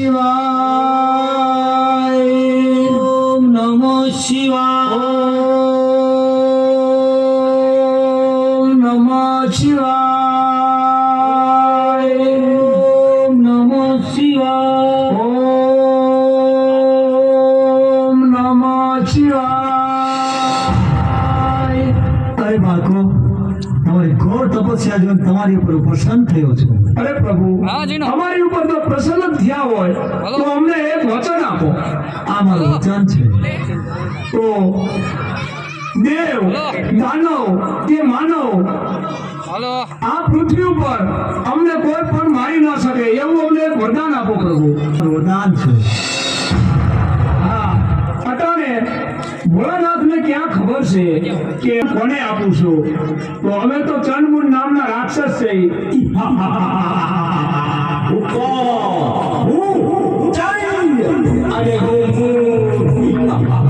শিবায় নম শিবায় તમારી ઘોર તપસ્યા જોઈને તમારી ઉપર પ્રસન્ન થયો છું. અરે પ્રભુ અમારી ઉપર તો પ્રસન્ન થયા હોય તો અમને એક વચન આપો. આ મારું વચન છે. તો દેવ દાનવ કે માનવ આ પૃથ્વી ઉપર અમને કોઈ પણ મારી ન શકે એવું અમને એક વરદાન આપો પ્રભુ. વરદાન છે. ભોળાનાથને ક્યાં ખબર છે કે કોને આપું છું? તો હવે તો ચંદમુન નામના રાક્ષસ છે અરે હું.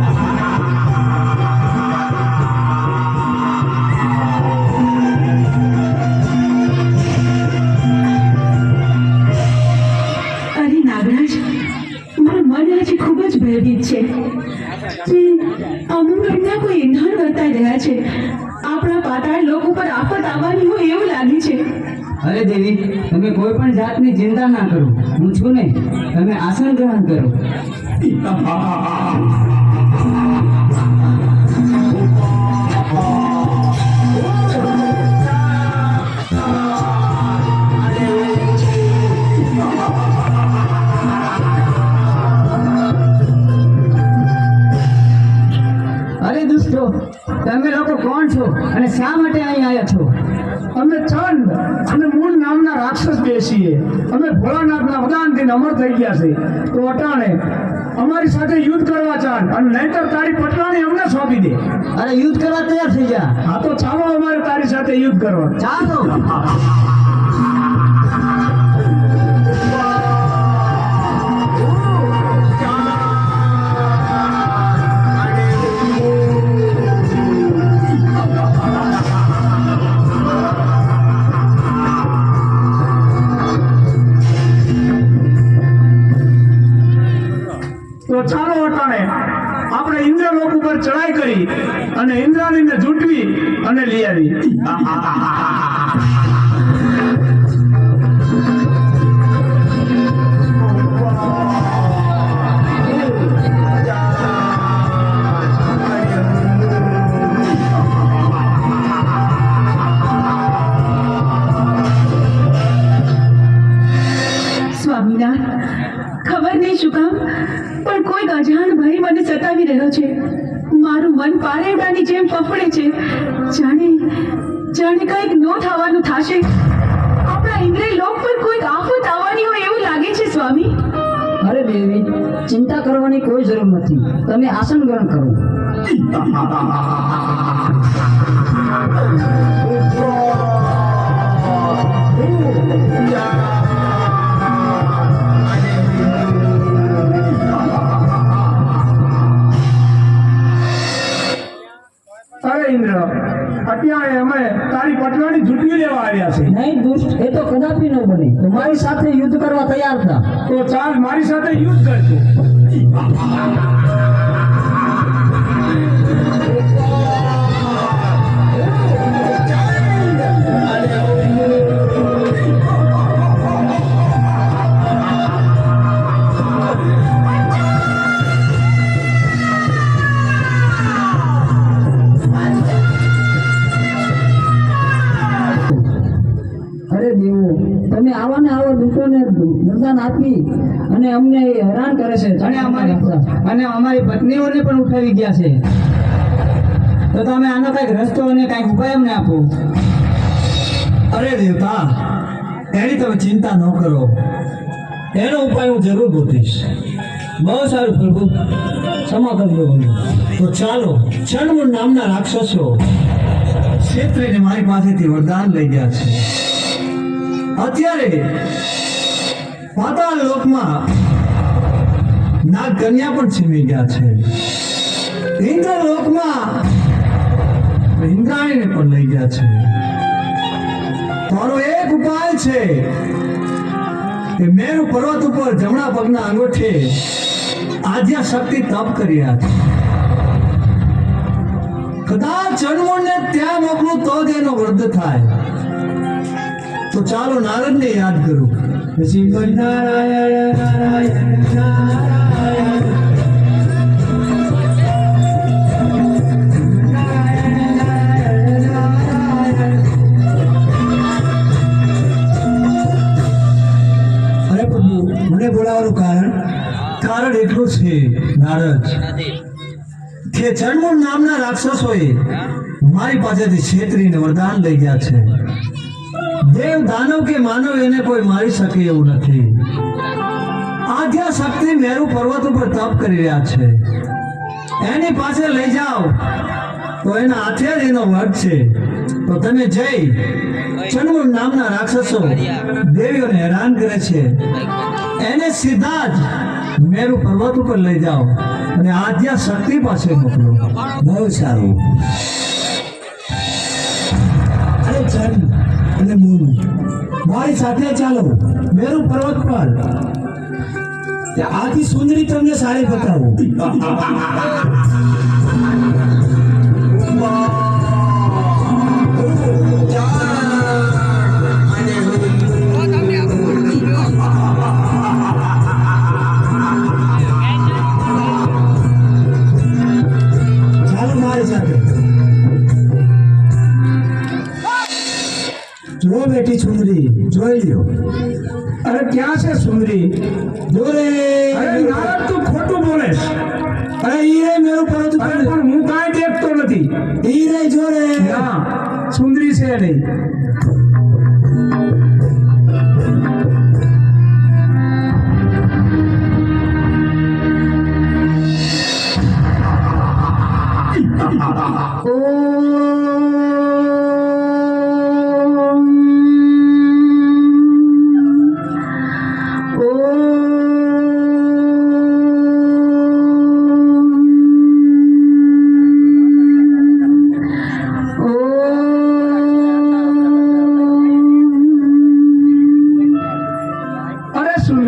અરે દેવી, તમે કોઈ પણ જાતની ચિંતા ના કરો. હું છું ને, તમે આસન ગ્રહણ કરો. તમે લોકો કોણ છો અને શા માટે અહીં આવ્યા છો? અમે ચંદ અને મૂળ નામના રાક્ષસ બેસીએ અમે ભોળાનાથના વદાનથી અમર થઈ ગયા છે તો અટાણે અમારી સાથે યુદ્ધ કરવા ચાલ અને નહીતર તારી પટરાણી અમને સોંપી દે. અરે યુદ્ધ કરવા તૈયાર થઈ ગયા હા તો ચાલો અમારે તારી સાથે યુદ્ધ કરવા ચાલો. અને લઈ આવી. ખબર નહીં શું કામ, પણ કોઈ અજાણ ભાઈ મને સતાવી રહ્યો છે. મારું મન પારેડાની જેમ ફફડે છે. જાણે જાણે કંઈક ન થવાનું થશે. આપણા ઇન્દ્રિય લોક પર કોઈક આફત આવવાની હોય એવું લાગે છે સ્વામી. અરે દેવી ચિંતા કરવાની કોઈ જરૂર નથી. તમે આસન ગ્રહણ કરો. સાથે યુદ્ધ કરવા તૈયાર હતા તો ચાલ મારી સાથે યુદ્ધ કરજો. અને અમને હેરાન કરે છે અને અમારી અને અમારી પત્નીઓને પણ ઉઠાવી ગયા છે. તો તમે આનો કંઈક રસ્તો અને કંઈક ઉપાય અમને આપો. અરે દેવતા, એની તમે ચિંતા ન કરો. એનો ઉપાય હું જરૂર ગોતીશ. બહુ સારું પ્રભુ. ક્ષમા કરજો તો ચાલો ચણમુંડ નામના રાક્ષસો ક્ષેત્રીને મારી પાસેથી વરદાન લઈ ગયા છે. અત્યારે પાતાળ લોકમાં નાગ કન્યા પણ છીનવી ગયા છે. ઇન્દ્ર લોકમાં ઇન્દ્રાણીને પણ લઈ ગયા છે. તારો એક ઉપાય છે કે મેરુ પર્વત ઉપર જમણા પગના અંગૂઠે આદ્યા શક્તિ તપ કરી રહ્યા છે. કદાચ ચણમુંડને ત્યાં મોકલું તો જ એનો વૃદ્ધ થાય. તો ચાલો નારદને યાદ કરું. શ્રી નારાયણ નારાયણ નારાયણ મને બોલાવવાનું કારણ કારણ એટલું છે, નારદ. કે જન્મ નામના રાક્ષસોએ મારી પાસેથી છેતરીને વરદાન લઈ ગયા છે. દેવ દાનવ કે માનવ એને કોઈ મારી શકે એવું નથી. આધ્યા શક્તિ મેરુ પર્વત ઉપર તપ કરી રહ્યા છે. એની પાસે લઈ જાઓ. તો એના હાથે એનો વર્ગ છે. તો તમે જઈ. ચંદ્ર નામના રાક્ષસો દેવીઓને હેરાન કરે છે. એને સીધા જ મેરુ પર્વત ઉપર લઈ જાઓ. અને આધ્યા શક્તિ પાસે મોકલો. બહુ સારું. અને મૂન મારી સાથે ચાલો. મેરુ પર્વત પર. આથી સુંદરી તમને સાડી બતાવું જો બેટી સુંદરી જોઈ લ્યો. અરે ક્યાં છે સુંદરી? જો અરે નારદ તું ખોટું બોલે અરે ઈ રે મેરું પર્વત અરે પણ હું કાંઈ દેખતો નથી. ઈ રે જો રે. ના સુંદરી છે નહીં. અરે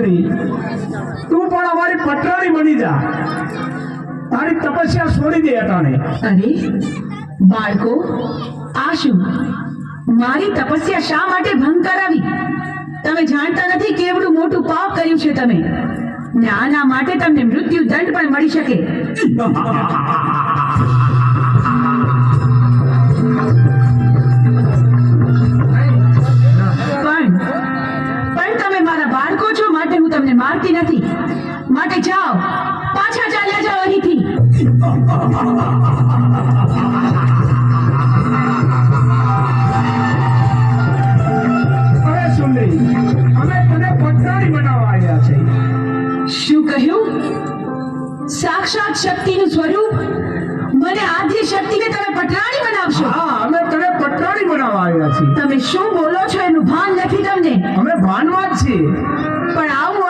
સુંદરી તું પણ અમારી પટરાણી બની જા. તારી તપસ્યા છોડી દે અટાણે અરે બાળકો આ શું? મારી તપસ્યા શા માટે ભંગ કરાવી? તમે જાણતા નથી કેવડું મોટું પાપ કર્યું છે તમે. ને આના માટે તમને મૃત્યુ દંડ પણ મળી શકે. કહ્યું સાક્ષાત શક્તિનું સ્વરૂપ મને આદ્ય શક્તિને તમે પટરાણી બનાવશો? હા અમે તને પટરાણી બનાવવા આવ્યા છીએ. તમે શું બોલો છો એનું ભાન નથી તમને? અમે ભાનમાં જ છીએ. પણ આવું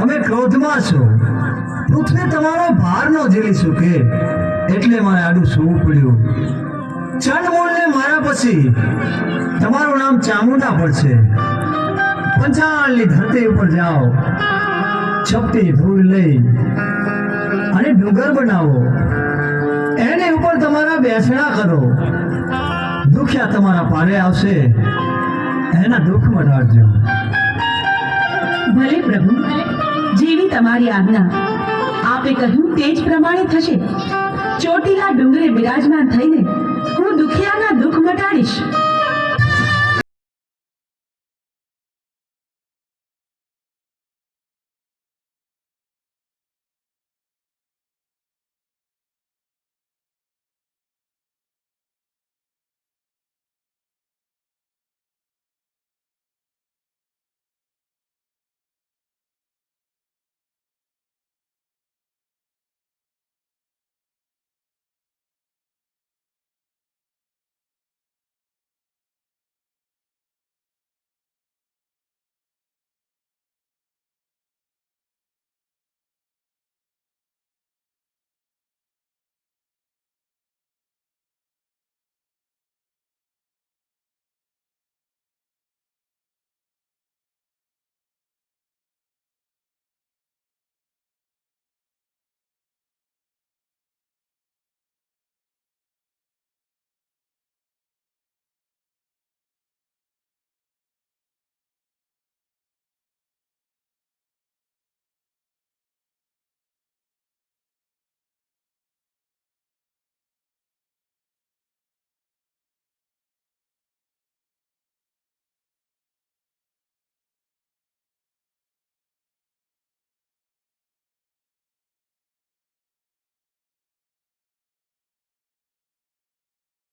તમે ક્રોધમાં છો. પૃથ્વી તમારો ભાર ન ઝીલી શકે એટલે મારે આડું સૂવું પડ્યું. ચંડમૂળને મારા પછી તમારું નામ ચામુંડા પડશે. પંચાળની ધરતી ઉપર જાઓ. છપટી ધૂળ લઈ અને ડુંગર બનાવો. એની ઉપર તમારા બેસણા કરો. દુખ્યા તમારા પારે આવશે. એના દુઃખ મટાડજો ભલે પ્રભુ જેવી તમારી આજ્ઞા. આપે કહ્યું તે જ પ્રમાણે થશે. ચોટીલા ડુંગરે બિરાજમાન થઈને હું દુખિયાના દુઃખ મટાડીશ.